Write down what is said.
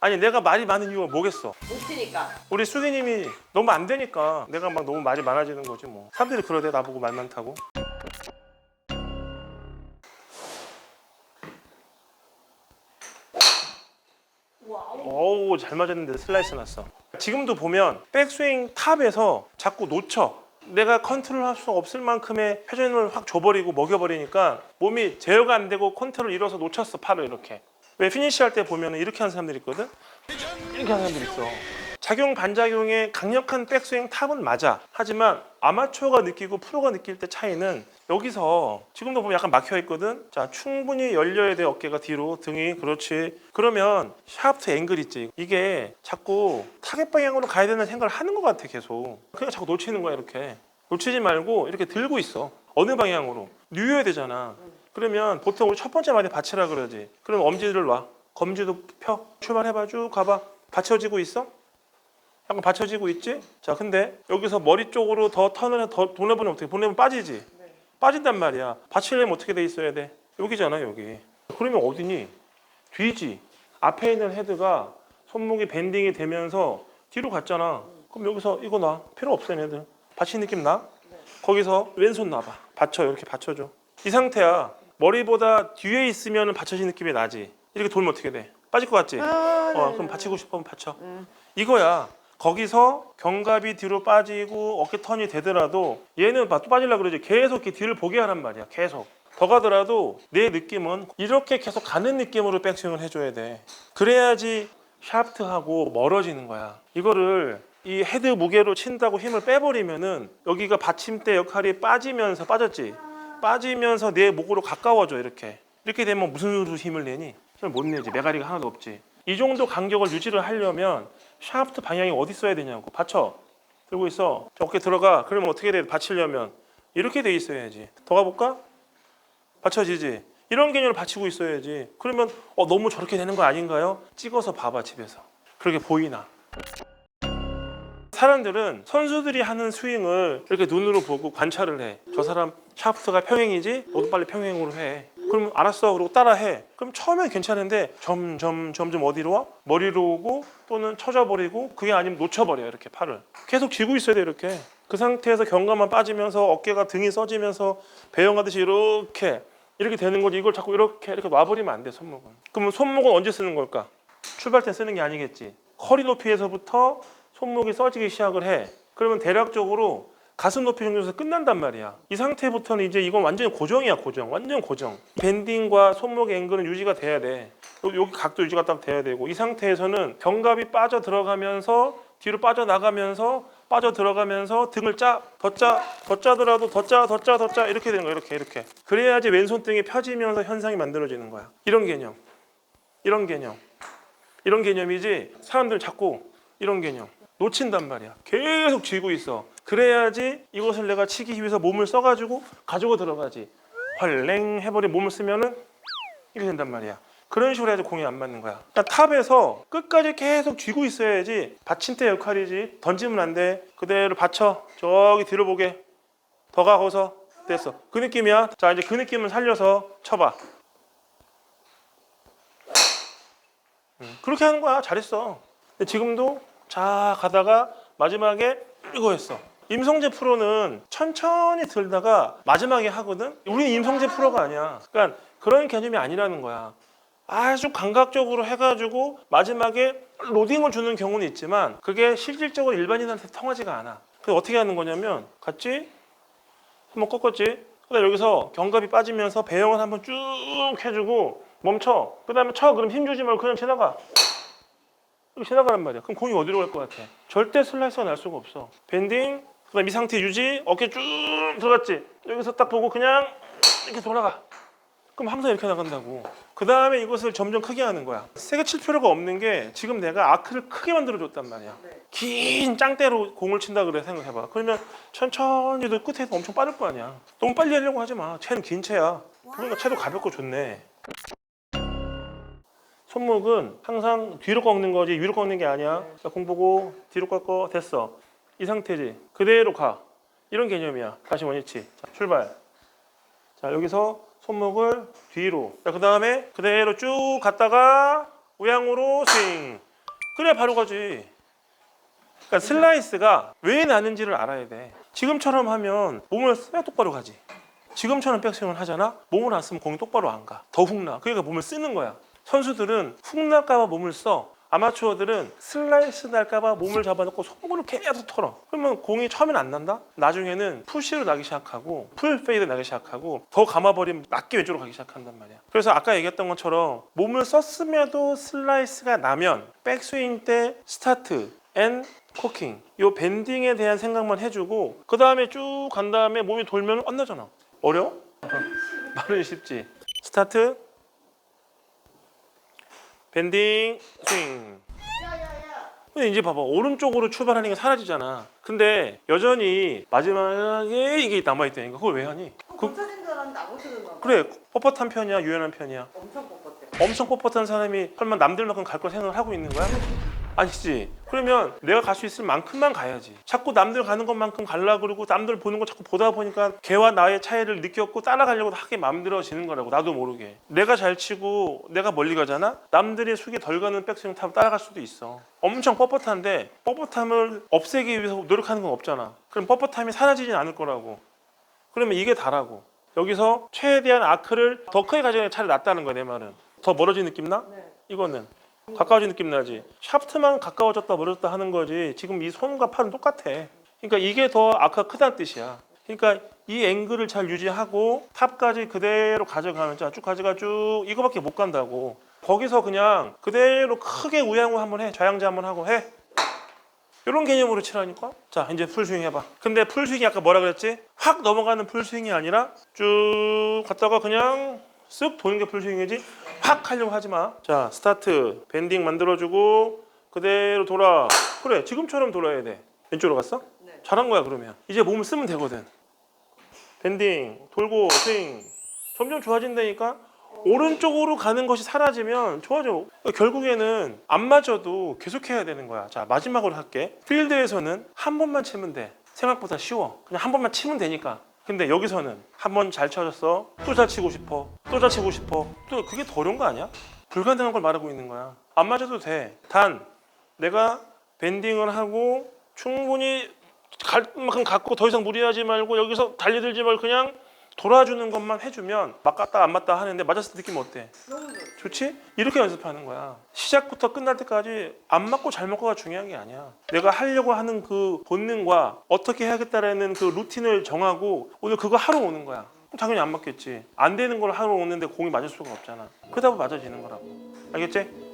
아니 내가 말이 많은 이유가 뭐겠어? 못 치니까. 우리 수기님이 너무 안 되니까 내가 막 너무 말이 많아지는 거지 뭐. 사람들이 그러대 나보고 말 많다고. 어우 잘 맞았는데 슬라이스 났어. 지금도 보면 백스윙 탑에서 자꾸 놓쳐. 내가 컨트롤할 수 없을 만큼의 회전을 확 줘버리고 먹여버리니까 몸이 제어가 안 되고 컨트롤 잃어서 놓쳤어 팔을 이렇게. 왜 피니시 할 때 보면 이렇게 하는 사람들이 있거든. 이렇게 하는 사람들이 있어. 작용 반작용의 강력한 백스윙 탑은 맞아. 하지만 아마추어가 느끼고 프로가 느낄 때 차이는 여기서 지금도 보면 약간 막혀 있거든. 자, 충분히 열려야 돼 어깨가 뒤로 등이 그렇지. 그러면 샤프트 앵글 있지. 이게 자꾸 타겟 방향으로 가야 되는 생각을 하는 것 같아 계속. 그냥 자꾸 놓치는 거야 이렇게. 놓치지 말고 이렇게 들고 있어. 어느 방향으로 누워야 되잖아. 그러면 보통 우리 첫 번째 말에 받치라 그러지. 그럼 엄지를 놔. 검지도 펴. 출발해봐 쭉 가봐. 받쳐지고 있어? 약간 받쳐지고 있지? 자, 근데 여기서 머리 쪽으로 더 턴을 해, 더 보내보면 어떻게? 보내면 빠지지? 빠진단 말이야. 받치려면 어떻게 돼 있어야 돼? 여기잖아, 여기. 그러면 어디니? 뒤지. 앞에 있는 헤드가 손목이 밴딩이 되면서 뒤로 갔잖아. 그럼 여기서 이거 놔. 필요 없어, 얘네들. 받친 느낌 나? 거기서 왼손 놔봐. 받쳐, 이렇게 받쳐줘. 이 상태야. 머리보다 뒤에 있으면 받쳐진 느낌이 나지. 이렇게 돌면 어떻게 돼? 빠질 것 같지? 어, 그럼 받치고 싶으면 받쳐. 이거야. 거기서 견갑이 뒤로 빠지고 어깨 턴이 되더라도 얘는 빠지려고 그러지. 계속 이렇게 뒤를 보게 하란 말이야. 계속. 더 가더라도 내 느낌은 이렇게 계속 가는 느낌으로 백스윙을 해줘야 돼. 그래야지 샤프트하고 멀어지는 거야. 이거를 이 헤드 무게로 친다고 힘을 빼버리면은 여기가 받침대 역할이 빠지면서 빠졌지. 빠지면서 내 목으로 가까워져 이렇게. 이렇게 되면 무슨 수로 힘을 내니? 힘을 못 내지. 메가리가 하나도 없지. 이 정도 간격을 유지를 하려면 샤프트 방향이 어디 있어야 되냐고. 받쳐. 들고 있어. 저 어깨 들어가. 그러면 어떻게 돼? 받치려면 이렇게 돼 있어야지. 더 가볼까? 받쳐지지. 이런 개념을 받치고 있어야지. 그러면 어, 너무 저렇게 되는 거 아닌가요? 찍어서 봐봐 집에서. 그렇게 보이나? 사람들은 선수들이 하는 스윙을 이렇게 눈으로 보고 관찰을 해. 저 사람 샤프트가 평행이지? 너도 빨리 평행으로 해. 그럼 알았어. 그러고 따라해. 그럼 처음엔 괜찮은데 점점 점점 어디로 와? 머리로 오고 또는 쳐져버리고 그게 아니면 놓쳐버려 이렇게 팔을. 계속 쥐고 있어야 돼 이렇게. 그 상태에서 견갑만 빠지면서 어깨가 등이 써지면서 배영하듯이 이렇게 이렇게 되는 거지. 이걸 자꾸 이렇게 이렇게 놔버리면 안 돼 손목은. 그러면 손목은 언제 쓰는 걸까? 출발 때 쓰는 게 아니겠지. 허리 높이에서부터 손목이 써지기 시작을 해. 그러면 대략적으로 가슴 높이 정도에서 끝난단 말이야. 이 상태부터는 이제 이건 완전히 고정이야, 고정. 완전 고정. 밴딩과 손목 앵글은 유지가 돼야 돼. 요- 여기 각도 유지가 딱 돼야 되고 이 상태에서는 견갑이 빠져 들어가면서 뒤로 빠져 나가면서 빠져 들어가면서 등을 짜, 더 짜, 더 짜더라도 더 짜, 더 짜, 더 짜 이렇게 되는 거야. 이렇게 이렇게. 그래야지 왼손 등이 펴지면서 현상이 만들어지는 거야. 이런 개념. 이런 개념. 이런 개념이지 사람들 자꾸 이런 개념 놓친단 말이야 계속 쥐고 있어 그래야지 이것을 내가 치기 위해서 몸을 써가지고 가지고 들어가지. 헐랭 해버리 몸을 쓰면은 이렇게 된단 말이야. 그런 식으로 해야지 공이 안 맞는 거야. 그러니까 탑에서 끝까지 계속 쥐고 있어야지 받침대 역할이지. 던지면 안 돼. 그대로 받쳐. 저기 뒤로 보게. 더가 거기서. 됐어. 그 느낌이야. 자 이제 그 느낌을 살려서 쳐봐. 그렇게 하는 거야. 잘했어. 근데 지금도 자 가다가 마지막에 이거 했어. 임성재 프로는 천천히 들다가 마지막에 하거든. 우리는 임성재 프로가 아니야. 그러니까 그런 개념이 아니라는 거야. 아주 감각적으로 해가지고 마지막에 로딩을 주는 경우는 있지만 그게 실질적으로 일반인한테 통하지가 않아. 그래서 어떻게 하는 거냐면 같이 한번 꺾었지. 그다음 여기서 견갑이 빠지면서 배영을 한번 쭉 해주고 멈춰. 그 다음에 쳐. 그럼 힘 주지 말고 그냥 지나가. 이렇게 지나가란 말이야. 그럼 공이 어디로 갈 것 같아? 절대 슬라이스가 날 수가 없어. 밴딩. 그다음 이 상태 유지. 어깨 쭉 들어갔지. 여기서 딱 보고 그냥 이렇게 돌아가. 그럼 항상 이렇게 나간다고. 그 다음에 이것을 점점 크게 하는 거야. 세게 칠 필요가 없는 게 지금 내가 아크를 크게 만들어 줬단 말이야. 긴 짱대로 공을 친다 그래 생각해봐. 그러면 천천히도 끝에서 엄청 빠를 거 아니야. 너무 빨리 하려고 하지 마. 채는 긴 채야. 그러니까 채도 가볍고 좋네. 손목은 항상 뒤로 꺾는 거지 위로 꺾는 게 아니야. 자, 공 보고 뒤로 꺾어 됐어. 이 상태지. 그대로 가. 이런 개념이야. 다시 원위치. 자, 출발. 자 여기서 손목을 뒤로. 자, 그 다음에 그대로 쭉 갔다가 우양으로 스윙. 그래야 바로 가지. 그러니까 슬라이스가 왜 나는지를 알아야 돼. 지금처럼 하면 몸을 써야 똑바로 가지. 지금처럼 백스윙을 하잖아. 몸을 안 쓰면 공이 똑바로 안 가. 더 훅나. 그러니까 몸을 쓰는 거야. 선수들은 훅 날까봐 몸을 써. 아마추어들은 슬라이스 날까봐 몸을 잡아놓고 손으로 계속 털어. 그러면 공이 처음엔 안 난다? 나중에는 푸시로 나기 시작하고 풀 페이드 나기 시작하고 더 감아버리면 낮게 왼쪽으로 가기 시작한단 말이야. 그래서 아까 얘기했던 것처럼 몸을 썼음에도 슬라이스가 나면 백스윙 때 스타트 앤 코킹 요 밴딩에 대한 생각만 해주고 그 다음에 쭉 간 다음에 몸이 돌면 안 나잖아. 어려워? 말은 쉽지. 스타트 밴딩 스윙 근데 이제 봐봐 오른쪽으로 출발하는 게 사라지잖아 근데 여전히 마지막에 이게 남아있다니까 그걸 왜 하니? 그, 고쳐진 줄 알았는데 안 고쳐진 거 그래 뻣뻣한 편이야 유연한 편이야 엄청 뻣뻣해. 엄청 뻣뻣한 사람이 설마 남들만큼 갈 걸 생각을 하고 있는 거야? 아니지. 그러면 내가 갈 수 있을 만큼만 가야지. 자꾸 남들 가는 것만큼 갈라 그러고 남들 보는 거 자꾸 보다 보니까 걔와 나의 차이를 느꼈고 따라가려고 하게 마음들어지는 거라고 나도 모르게. 내가 잘 치고 내가 멀리 가잖아. 남들의 숙에 덜 가는 백스윙 타면 따라갈 수도 있어. 엄청 뻣뻣한데 뻣뻣함을 없애기 위해서 노력하는 건 없잖아. 그럼 뻣뻣함이 사라지진 않을 거라고. 그러면 이게 다라고. 여기서 최대한 아크를 더 크게 게 차라리 낫다는 거야 내 말은. 더 멀어진 느낌 나? 네. 이거는 가까워진 느낌 나지. 샤프트만 가까워졌다 멀어졌다 하는 거지. 지금 이 손과 팔은 똑같아. 그러니까 이게 더 아크가 크다는 뜻이야. 그러니까 이 앵글을 잘 유지하고 탑까지 그대로 가져가면 자, 쭉 가져가 쭉 이거밖에 못 간다고. 거기서 그냥 그대로 크게 우양우 한번 해. 좌양자 한번 하고 해. 이런 개념으로 치라니까. 자, 이제 풀스윙 해봐. 근데 풀스윙이 아까 뭐라 그랬지? 확 넘어가는 풀스윙이 아니라 쭉 갔다가 그냥 쓱 도는 게 풀스윙이지. 확 하려고 하지 마. 자, 스타트. 밴딩 만들어주고 그대로 돌아. 그래, 지금처럼 돌아야 돼. 왼쪽으로 갔어? 네. 잘한 거야 그러면. 이제 몸을 쓰면 되거든. 밴딩 돌고 스윙. 점점 좋아진다니까. 오른쪽으로 가는 것이 사라지면 좋아져. 결국에는 안 맞아도 계속해야 되는 거야. 자 마지막으로 할게. 필드에서는 한 번만 치면 돼. 생각보다 쉬워. 그냥 한 번만 치면 되니까. 근데 여기서는 한 번 잘 쳐졌어. 또 잘 치고 싶어. 또 잘 치고 싶어. 또 그게 더 어려운 거 아니야? 불가능한 걸 말하고 있는 거야. 안 맞아도 돼. 단 내가 밴딩을 하고 충분히 갈 만큼 갖고 더 이상 무리하지 말고 여기서 달려들지 말고 그냥 돌아주는 것만 해주면 맞갔다 안 맞다 하는데 맞았을 때 느낌 어때? 너무 좋지. 좋지? 이렇게 연습하는 거야. 시작부터 끝날 때까지 안 맞고 잘 맞고가 중요한 게 아니야. 내가 하려고 하는 그 본능과 어떻게 해야겠다라는 그 루틴을 정하고 오늘 그거 하러 오는 거야. 당연히 안 맞겠지. 안 되는 걸 하러 오는데 공이 맞을 수가 없잖아. 그러다 보면 맞아지는 거라고. 알겠지?